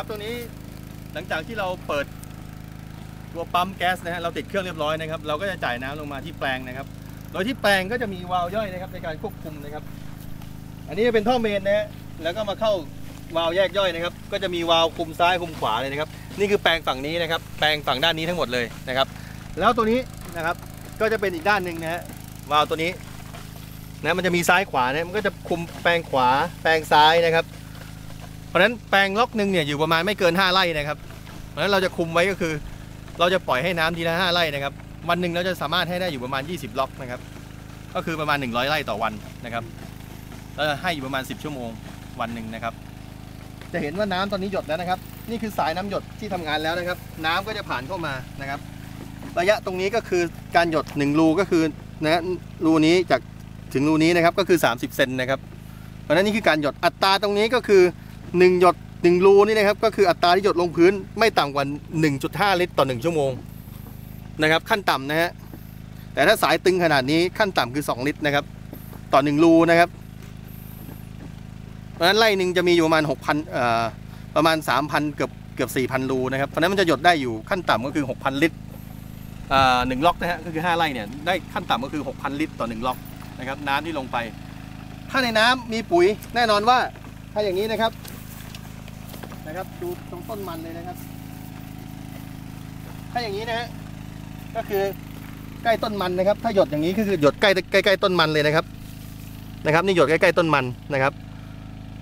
ครับตัวนี้หลังจากที่เราเปิดตัวปั๊มแก๊สนะฮะเราติดเครื่องเรียบร้อยนะครับ เราก็จะจ่ายน้ำลงมาที่แปลงนะครับ โดยที่แปลงก็จะมีวาล์วย่อยนะครับในการควบคุมนะครับ อันนี้จะเป็นท่อเมนนะฮะแล้วก็มาเข้าวาล์วแยกย่อยนะครับ ก็จะมีวาล์วคุมซ้ายคุมขวาเลยนะครับ นี่คือแปลงฝั่งนี้นะครับ แปลงฝั่งด้านนี้ทั้งหมดเลยนะครับ แล้วตัวนี้นะครับก็จะเป็นอีกด้านหนึ่งนะฮะวาล์วตัวนี้นะมันจะมีซ้ายขวาเนี่ยมันก็จะคุมแปลงขวาแปลงซ้ายนะครับ เพราะฉะนั้นแปลงล็อกหนึ่งเนี่ยอยู่ประมาณไม่เกิน 5ไร่นะครับ เพราะฉะนั้นเราจะคุมไว้ก็คือ เราจะปล่อยให้น้ำทีละ5ไร่นะครับ วันหนึ่งเราจะสามารถให้ได้อยู่ประมาณ 20 ล็อกนะครับ ก็คือประมาณ 100 ไร่ต่อวันนะครับเราจะให้อยู่ประมาณ 10 ชั่วโมงวันหนึ่งนะครับ จะเห็นว่าน้ำตอนนี้หยดแล้วนะครับ นี่คือสายน้ำหยดที่ทำงานแล้วนะครับ น้ำก็จะผ่านเข้ามานะครับ ระยะตรงนี้ก็คือการหยด1รูก็คือนะรูนี้จากถึงรูนี้นะครับก็คือ 30 เซนนะครับ เพราะนั้นนี่คือการหยดอัตราตรงนี้ก็คือ 1หยด1รูนี่นะครับก็คืออัตราที่หยดลงพื้นไม่ต่ำกว่า 1.5 ลิตรต่อ 1 ชั่วโมงนะครับขั้นต่ำนะฮะแต่ถ้าสายตึงขนาดนี้ขั้นต่ำคือ 2 ลิตรนะครับ ต่อ 1 รูนะครับเพราะฉะนั้นไร่หนึ่งจะมีอยู่ประมาณ6,000เอ่อประมาณ 3,000 เกือบเกือบ 4,000 รูนะครับเพราะนั้นมันจะหยดได้อยู่ขั้นต่ำก็คือ 6,000 ลิตรอ่าหนึ่งล็อกนะฮะก็คือ 5 ไร่เนี่ยได้ขั้นต่ำก็คือ 6,000 ลิตรต่อ 1 ล็อกนะครับน้ำที่ลงไป ถ้าในน้ำมีปุ๋ยแน่นอนว่าถ้าอย่างนี้นะครับ นะครับ ดูตรงต้นมันเลยนะครับ ถ้าอย่างนี้นะฮะก็คือใกล้ต้นมันนะครับ ถ้าหยดอย่างนี้ก็คือหยดใกล้ใกล้ต้นมันเลยนะครับ นะครับ นี่หยดใกล้ๆต้นมันนะครับ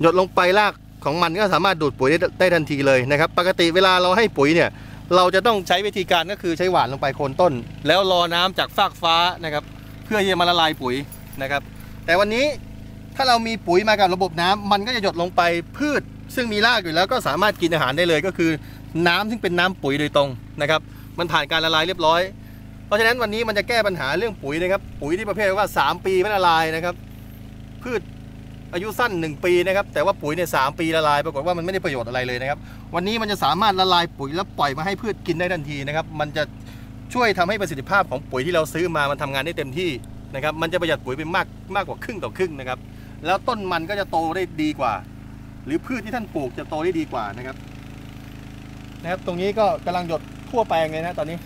หยดลงไปรากของมันก็สามารถดูดปุ๋ยได้ได้ทันทีเลยนะครับ ปกติเวลาเราให้ปุ๋ยเนี่ยเราจะต้องใช้วิธีการก็คือใช้หวานลงไปโคนต้น แล้วรอน้ำจากฟากฟ้านะครับ เพื่อที่จะมาละลายปุ๋ยนะครับ แต่วันนี้ถ้าเรามีปุ๋ยมากับระบบน้ำมันก็จะหยดลงไปพืช ซึ่งมีรากอยู่แล้วก็สามารถกินอาหารได้เลยก็คือ น้ำซึ่งเป็นน้ำปุ๋ยโดยตรงนะครับ มันผ่านการละลายเรียบร้อย เพราะฉะนั้นวันนี้มันจะแก้ปัญหาเรื่องปุ๋ยนะครับ ปุ๋ยที่ประเภทว่า 3 ปีไม่ละลายนะครับ พืชอายุสั้น 1 ปีนะครับ แต่ว่าปุ๋ยเนี่ยสปีละลาย ปรากฏว่ามันไม่ได้ประโยชน์อะไรเลยนะครับ วันนี้มันจะสามารถละลายปุ๋ยแล้วปล่อยมาให้พืชกินได้ทันทีนะครับ มันจะช่วยทำให้ประสิทธิภาพของปุ๋ยที่เราซื้อมา มันทำงานได้เต็มที่นะครับ มันจะประหยัดปุ๋ยไปมากมากกว่าครึ่งต่อครึ่งนะครับ แล้วต้นมันก็จะโตได้ดีกว่า หรือพืชที่ท่านปลูกจะโตได้ดีกว่านะครับนะครับ ตรงนี้ก็กำลังหยดทั่วแปลงเลยนะตอนนี้